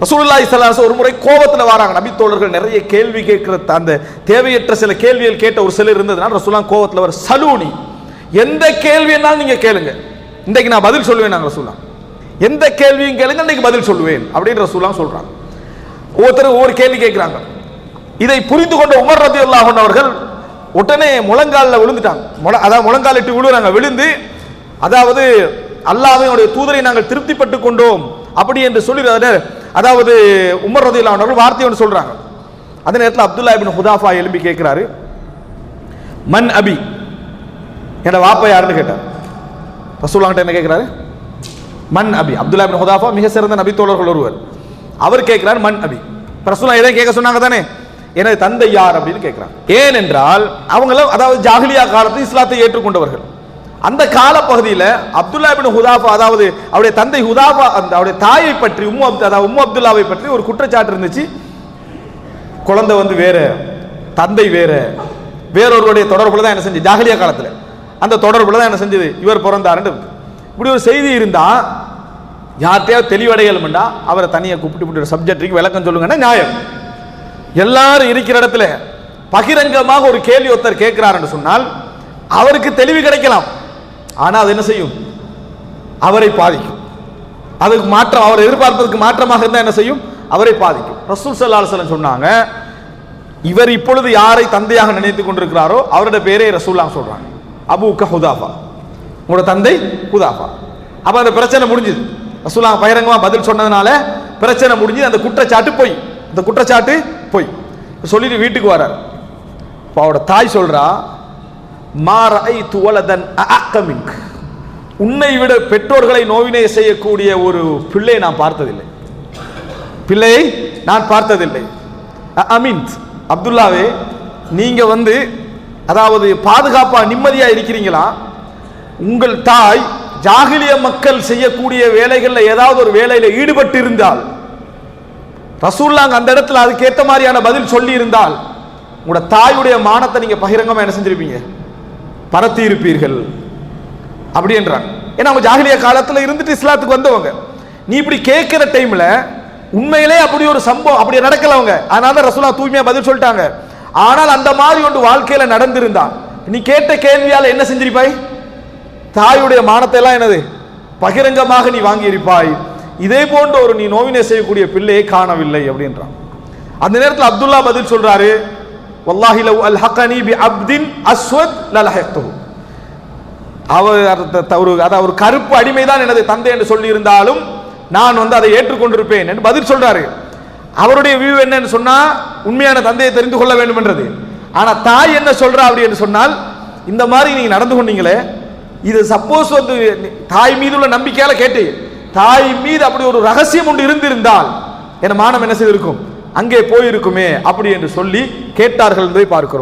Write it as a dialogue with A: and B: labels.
A: ரசூலுல்லாஹி சலாஸ் ஒரு முறை கோபத்தில் வராங்க. நபி தோழர்கள் நிறைய கேள்வி கேட்கிற அந்த தேவையற்ற சில கேள்விகள் கேட்ட ஒரு சிலர் இருந்ததுனால ரசூலுல்லாஹ் கோபத்தில் வர சலூனி எந்த கேள்வி என்னாலும் நீங்க கேளுங்க. இன்றைக்கு நான் பதில் சொல்லுவேன் நாங்கள் ரசூலா எந்த கேள்வியும் கேளுங்க இன்றைக்கு பதில் சொல்லுவேன். அப்படின்னு ரசூலுல்லாஹ் சொல்கிறாங்க ஒவ்வொருத்தரும் ஒவ்வொரு கேள்வி கேட்குறாங்க. இதை புரிந்து கொண்ட உமர் ரதியுல்லாஹு அன்ஹு அவர்கள் உடனே முழங்காலில் விழுந்துட்டாங்க. முழ- அதாவது முழங்காலிட்டு விழுறாங்க. விழுந்து அதாவது அல்லாஹ்வினுடைய தூதரை நாங்கள் திருப்திப்பட்டு கொண்டோம். அப்படி என்று சொல்லி அதாவது- உமர் ரதியில் அன்ஹு அவர்கள் வார்த்தை ஒன்று சொல்றாங்க. அந்த நேரத்தில் அப்துல்லா இபின் ஹுதாஃபா எலும்பி கேட்கிறாரு மன் அபி. என்னோட வாப்பா யாருன்னு கேட்டார். ரசூல்லாங்கிட்ட என்ன கேட்கிறாரு மன் அபி. அப்துல்லா இப்னு ஹுதாஃபா மிக சிறந்த நபி தோழர்கள் ஒருவர். அவர் கேட்கிறார் மன் அபி. இப்ப ரசூலா கேட்க சொன்னாங்க தானே? எனது தந்தை யார் அப்படின்னு கேட்கிறாங்க ஏனென்றால் அவங்களும் அதாவது ஜாகிலியா காலத்தில் இஸ்லாத்தை ஏற்றுக்கொண்டவர்கள். அந்த கால பகுதியில் அப்துல்லா பின் ஹுதாஃபா அதாவது அவருடைய தந்தை ஹுதாஃபா அந்த அவருடைய தாயை பற்றி உம்மு அப்து அதாவது உம்மு அப்துல்லாவை பற்றி ஒரு குற்றச்சாட்டு இருந்துச்சு. குழந்தை வந்து வேற தந்தை வேறு வேறொருவருடைய தொடர்புல தான் என்ன செஞ்சு ஜாகலியா காலத்தில். அந்த தொடர்புல தான் என்ன செஞ்சது இவர் பிறந்தாருன்னு இப்படி ஒரு செய்தி இருந்தால் யார்கிட்டயாவது தெளிவடையலும்டா அவரை தனியாக கூப்பிட்டு இப்படி ஒரு சப்ஜெக்ட்டுக்கு விளக்கம் சொல்லுங்கன்னா நியாயம். எல்லாரும் இருக்கிற இடத்துல பகிரங்கமாக ஒரு கேள்வி ஒருத்தர் கேட்கிறாருன்னு சொன்னால் அவருக்கு தெளிவு கிடைக்கலாம். ஆனால் அது என்ன செய்யும்? அவரை பாதிக்கும். அதுக்கு மாற்றம் அவர் எதிர்பார்ப்பதற்கு மாற்றமாக இருந்தால் என்ன செய்யும்? அவரை பாதிக்கும். ரசூல் சல்லா அலைஹி சொன்னாங்க இவர் இப்பொழுது யாரை தந்தையாக நினைத்துக் கொண்டிருக்கிறாரோ அவருடைய பேரே ரசூல்லா சொல்றாங்க. அபூக்க ஹுதாஃபா. உங்களோட தந்தை ஹுதாஃபா. அப்போ அந்த பிரச்சனை முடிஞ்சுது. ரசூல்லா பகிரங்கமாக பதில் சொன்னதுனால பிரச்சனை முடிஞ்சு அந்த குற்றச்சாட்டு போய் அந்த குற்றச்சாட்டு போய். சொல்லிட்டு வீட்டுக்கு வரார் இப்போ அவரோட தாய் சொல்றா உன்னை விட பெற்றோர்களை நோவினை செய்யக்கூடிய ஒரு பிள்ளையை நான் பார்த்ததில்லை. பிள்ளையை நான் பார்த்ததில்லை. அ- அமீன் அப்துல்லாவே நீங்க வந்து அதாவது பாதுகாப்பா நிம்மதியா இருக்கிறீங்களா? உங்கள் தாய் ஜாகிலிய மக்கள் செய்யக்கூடிய வேலைகளில் ஏதாவது ஒரு வேலையில் ஈடுபட்டு இருந்தால் ரசூல்லாங்க அந்த இடத்துல அதுக்கேற்ற மாதிரியான பதில் சொல்லி இருந்தால் உங்களோட தாயுடைய மானத்தை நீங்க பகிரங்கமா என்ன செஞ்சிருப்பீங்க? பரத்தி இருப்பீர்கள் அப்படி என்றாங்க ஏன்னா அவங்க ஜாகிலிய காலத்தில் இருந்துட்டு இஸ்லாத்துக்கு வந்தவங்க. நீ இப்படி கேட்கிற டைமில் உண்மையிலே அப்படி ஒரு சம்பவம் அப்படி நடக்கல அவங்க. அதனால தான் ரசூலா தூய்மையாக பதில் சொல்லிட்டாங்க. ஆனால் அந்த மாதிரி ஒன்று வாழ்க்கையில் நடந்திருந்தான் நீ கேட்ட கேள்வியால் என்ன செஞ்சிருப்பாய்? தாயுடைய மானத்தை எல்லாம் என்னது? பகிரங்கமாக நீ வாங்கியிருப்பாய். இதே போன்ற ஒரு நீ நோவினை செய்யக்கூடிய பிள்ளையை காணவில்லை அப்படின்றான். அந்த நேரத்தில் அப்துல்லா பதில் சொல்றாரு வல்லாஹி லவ் அல் ஹக்கனி பி அப்தின் அஸ்வத் லலஹக்துஹு அவர் த- ஒரு அதாவது ஒரு கருப்பு அடிமைதான் எனது தந்தை என்று சொல்லியிருந்தாலும் நான் வந்து அதை ஏற்றுக்கொண்டிருப்பேன் என்று பதில் சொல்றாரு. அவருடைய வியூ என்னன்னு சொன்னா உண்மையான தந்தையை தெரிந்து கொள்ள வேண்டும் என்றது ஆனா தாய் என்ன சொல்றா அப்படி என்று சொன்னால் இந்த மாதிரி நீங்க நடந்து கொண்டீங்களே இது சப்போஸ் வந்து தாய் மீது உள்ள நம்பிக்கையால கேட்டு தாய் மீது அப்படி ஒரு ரகசியம் ஒன்று இருந்திருந்தால் என மானம் என்ன செய்திருக்கும்? அங்கே போயிருக்குமே அப்படி என்று சொல்லி கேட்டார்கள் என்பதை பார்க்கிறோம்.